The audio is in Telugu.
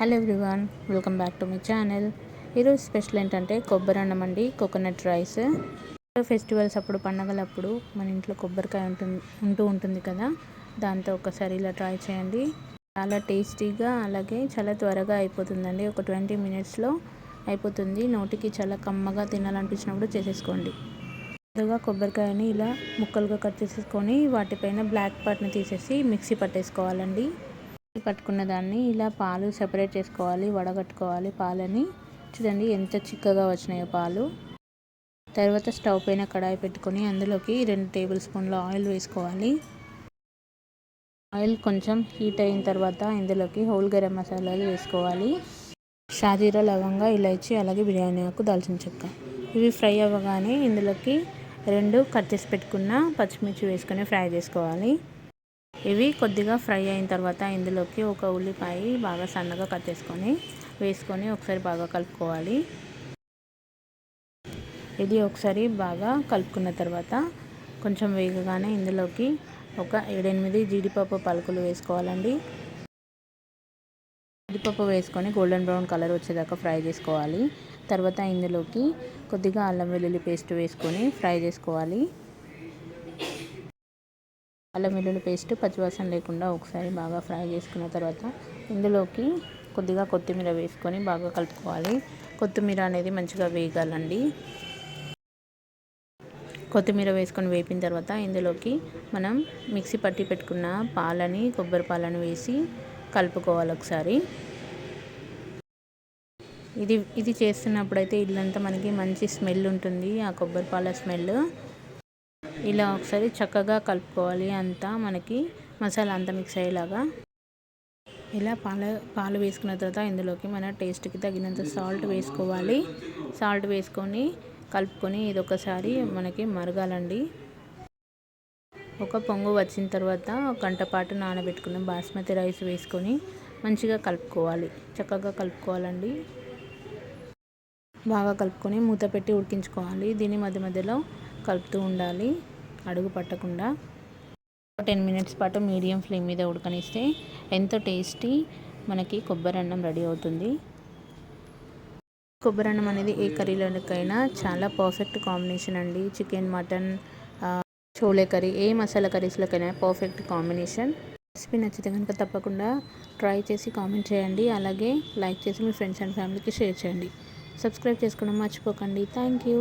Hello everyone welcome back to my channel. ఈరోజు స్పెషల్ ఏంటంటే కొబ్బరి అన్నం అండి కోకోనట్ రైస్. ఫెస్టివల్స్ అప్పుడు పండగలప్పుడు మన ఇంట్లో కొబ్బరికాయ ఉంటుంది ఉంటూ ఉంటుంది కదా దాంతో ఒకసారి ఇలా ట్రై చేయండి. చాలా టేస్టీగా అలాగే చాలా త్వరగా అయిపోతుందండి. ఒక ట్వంటీ మినిట్స్లో అయిపోతుంది. నోటికి చాలా కమ్మగా తినాలనిపించినప్పుడు చేసేసుకోండి. ముందుగా కొబ్బరికాయని ఇలా ముక్కలుగా కట్ చేసేసుకొని వాటిపైన బ్లాక్ పార్ట్ని తీసేసి మిక్సీ పట్టేసుకోవాలండి. పట్టుకున్న దాన్ని ఇలా పాలు సెపరేట్ చేసుకోవాలి వడగట్టుకోవాలి పాలని. చూడండి ఎంత చిక్కగా వచ్చినాయో పాలు. తర్వాత స్టవ్ పైన కడాయి పెట్టుకొని అందులోకి రెండు టేబుల్ స్పూన్ల ఆయిల్ వేసుకోవాలి. ఆయిల్ కొంచెం హీట్ అయిన తర్వాత ఇందులోకి హోల్ గరం మసాలాలు వేసుకోవాలి. షాజీరా లవంగా ఇలాచి అలాగే బిర్యానీ ఆకు దాల్చిన చెక్క. ఇవి ఫ్రై అవ్వగానే ఇందులోకి రెండు కట్ చేసి పెట్టుకున్న పచ్చిమిర్చి వేసుకొని ఫ్రై చేసుకోవాలి. ఇవి కొద్దిగా ఫ్రై అయిన తర్వాత ఇందులోకి ఒక ఉల్లిపాయ బాగా సన్నగా కట్ చేసుకొని వేసుకొని ఒకసారి బాగా కలుపుకోవాలి. ఇది ఒకసారి బాగా కలుపుకున్న తర్వాత కొంచెం వేగగానే ఇందులోకి ఒక ఏడెనిమిది జీడిపప్పు పలుకులు వేసుకోవాలండి. జీడిపప్పు వేసుకొని గోల్డెన్ బ్రౌన్ కలర్ వచ్చేదాకా ఫ్రై చేసుకోవాలి. తర్వాత ఇందులోకి కొద్దిగా అల్లం వెల్లుల్లి పేస్ట్ వేసుకొని ఫ్రై చేసుకోవాలి. అల్లం వెల్లుల్లి పేస్ట్ పచ్చివాసన లేకుండా ఒకసారి బాగా ఫ్రై చేసుకున్న తర్వాత ఇందులోకి కొద్దిగా కొత్తిమీర వేసుకొని బాగా కలుపుకోవాలి. కొత్తిమీర అనేది మంచిగా వేగాలండి. కొత్తిమీర వేసుకొని వేపిన తర్వాత ఇందులోకి మనం మిక్సీ పట్టి పెట్టుకున్న పాలని కొబ్బరి పాలను వేసి కలుపుకోవాలి ఒకసారి. ఇది ఇది చేస్తున్నప్పుడు అయితే ఇల్లంతా మనకి మంచి స్మెల్ ఉంటుంది. ఆ కొబ్బరి పాల స్మెల్ ఇలా ఒకసారి చక్కగా కలుపుకోవాలి అంతా మనకి మసాలా అంతా మిక్స్ అయ్యేలాగా. ఇలా పాల పాలు వేసుకున్న తర్వాత ఇందులోకి మన టేస్ట్కి తగినంత సాల్ట్ వేసుకోవాలి. సాల్ట్ వేసుకొని కలుపుకొని ఇది ఒకసారి మనకి మరగాలండి. ఒక పొంగు వచ్చిన తర్వాత ఒక గంట పాటు నానబెట్టుకున్న బాస్మతి రైస్ వేసుకొని మంచిగా కలుపుకోవాలి. చక్కగా కలుపుకోవాలండి. బాగా కలుపుకొని మూత పెట్టి ఉడికించుకోవాలి. దీని మధ్య మధ్యలో కలుపుతూ ఉండాలి. అడుగు పట్టకుండా. టెన్ మినిట్స్ పాటు మీడియం ఫ్లేమ్ మీద ఉడకనిస్తే ఎంతో టేస్టీ మనకి కొబ్బరి అన్నం రెడీ అవుతుంది. కొబ్బరి అన్నం అనేది ఏ కర్రీలోకైనా చాలా పర్ఫెక్ట్ కాంబినేషన్ అండి. చికెన్ మటన్ చోలే కర్రీ ఏ మసాలా కర్రీస్లోకైనా పర్ఫెక్ట్ కాంబినేషన్ రెసిపీ నచ్చితే కనుక తప్పకుండా ట్రై చేసి కామెంట్ చేయండి. అలాగే లైక్ చేసి మీ ఫ్రెండ్స్ అండ్ ఫ్యామిలీకి షేర్ చేయండి. సబ్స్క్రైబ్ చేసుకోవడం మర్చిపోకండి. Thank you